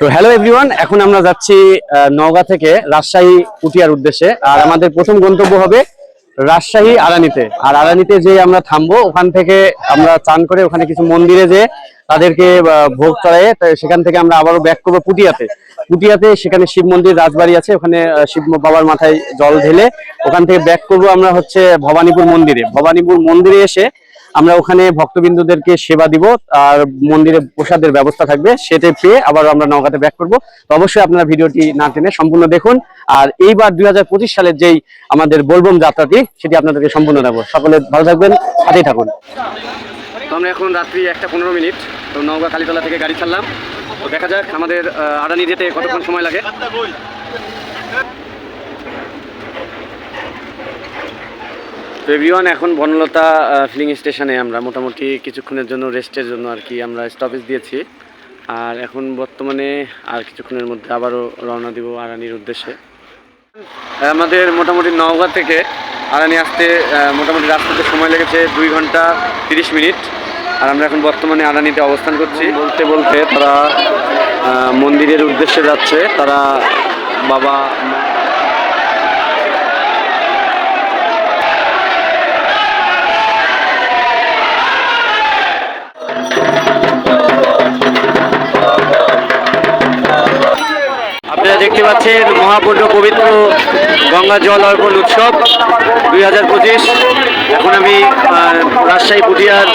তো hello everyone এখন আমরা যাচ্ছি নওগাঁ থেকে রাজশাহী পুটিয়ার উদ্দেশ্যে। আর আমাদের প্রথম গন্তব্য হবে রাজশাহী আরানিতে আর আরানিতে যে আমরা থামবো, ওখান থেকে আমরা চান করে ওখানে কিছু মন্দিরে যে তাদেরকে ভোগ চড়াইয়ে সেখান থেকে আমরা আবারও ব্যাক করব পুটিয়াতে। পুটিয়াতে সেখানে শিব মন্দির রাজবাড়ি আছে, ওখানে শিব বাবার মাথায় জল ঢেলে ওখান থেকে ব্যাক করব আমরা হচ্ছে ভবানীপুর মন্দিরে। ভবানীপুর মন্দিরে এসে আমরা ওখানে ভক্তবিন্দুদেরকে সেবা দিব, আর মন্দিরে প্রসাদের ব্যবস্থা থাকবে সেটা পেয়ে আবার আমরা নৌকাতে ব্যাক করব। তো অবশ্যই আপনারা ভিডিওটি না টেনে সম্পূর্ণ দেখুন, আর এইবার দুই হাজার পঁচিশ সালের যেই আমাদের বোলবম যাত্রাটি, সেটি আপনাদেরকে সম্পূর্ণ দেবো সকলে ভালো থাকবেন, সাথেই থাকুন। আমরা এখন রাত্রি একটা পনেরো মিনিট, তো নওগাঁ কালীতলা থেকে গাড়ি ছাড়লাম। তো দেখা যাক আমাদের আড়ানি যেতে কতক্ষণ সময় লাগে। তো এভরিওয়ান এখন বনলতা ফিলিং স্টেশনে আমরা মোটামুটি কিছুক্ষণের জন্য রেস্টের জন্য আর কি আমরা স্টপেজ দিয়েছি। আর এখন বর্তমানে আর কিছুক্ষণের মধ্যে আবারও রওনা দিব আরানির উদ্দেশ্যে। আমাদের মোটামুটি নওগাঁ থেকে আরানি আসতে মোটামুটি রাস্তাতে সময় লেগেছে দুই ঘণ্টা তিরিশ মিনিট। আর আমরা এখন বর্তমানে আরানিতে অবস্থান করছি। বলতে বলতে তারা মন্দিরের উদ্দেশ্যে যাচ্ছে। তারা বাবা দেখতে পাচ্ছেন মহাপূর্ণ পবিত্র গঙ্গা জল অর্পণ উৎসব দুই হাজার পঁচিশ। এখন আমি রাজশাহী পুটিয়ার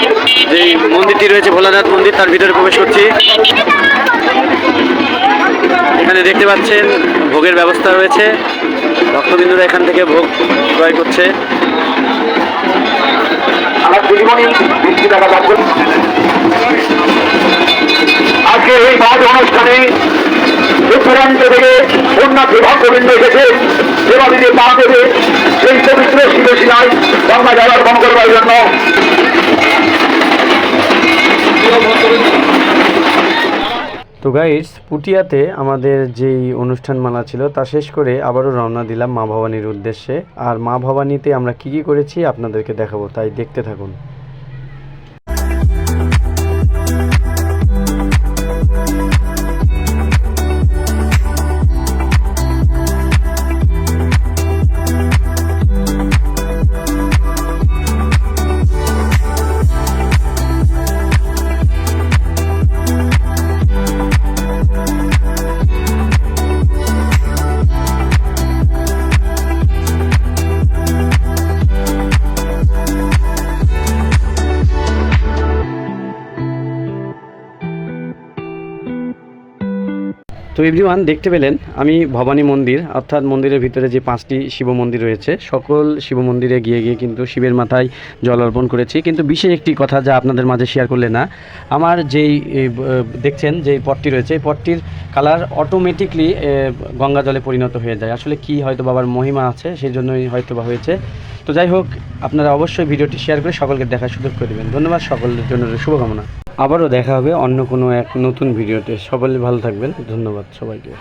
যে মন্দিরটি রয়েছে, ভোলানাথ মন্দির, তার ভিতরে প্রবেশ করছি। এখানে দেখতে পাচ্ছেন, ভোগের ব্যবস্থা রয়েছে। ভক্তবিন্দুরা এখান থেকে ভোগ ক্রয় করছে। আজকে এই মাঠ অনুষ্ঠানে তো গাইস পুটিয়াতে আমাদের যেই অনুষ্ঠানমালা ছিল, তা শেষ করে আবারও রওনা দিলাম মা ভবানীর উদ্দেশ্যে। আর মা ভবানীতে আমরা কি কি করেছি আপনাদেরকে দেখাবো, তাই দেখতে থাকুন। তো এভরিওয়ান দেখতে পেলেন, আমি ভবানী মন্দির, অর্থাৎ মন্দিরের ভিতরে যে পাঁচটি শিব মন্দির রয়েছে, সকল শিব মন্দিরে গিয়ে গিয়ে কিন্তু শিবের মাথায় জল অর্পণ করেছি। কিন্তু বিশেষ একটি কথা যা আপনাদের মাঝে শেয়ার করলে না, আমার যেই দেখছেন যে পটটি রয়েছে, এই পটটির কালার অটোমেটিকলি গঙ্গা জলে পরিণত হয়ে যায়। আসলে কি হয়তো বাবার মহিমা আছে সেই জন্যই হয়তো বা হয়েছে। তো যাই হোক, আপনারা অবশ্যই ভিডিওটি শেয়ার করে সকলকে দেখার সুযোগ করে দেবেন। ধন্যবাদ, সকলের জন্য শুভকামনা। আবারও দেখা হবে অন্য কোনো এক নতুন ভিডিওতে। সকলে ভালো থাকবেন। ধন্যবাদ সবাইকে।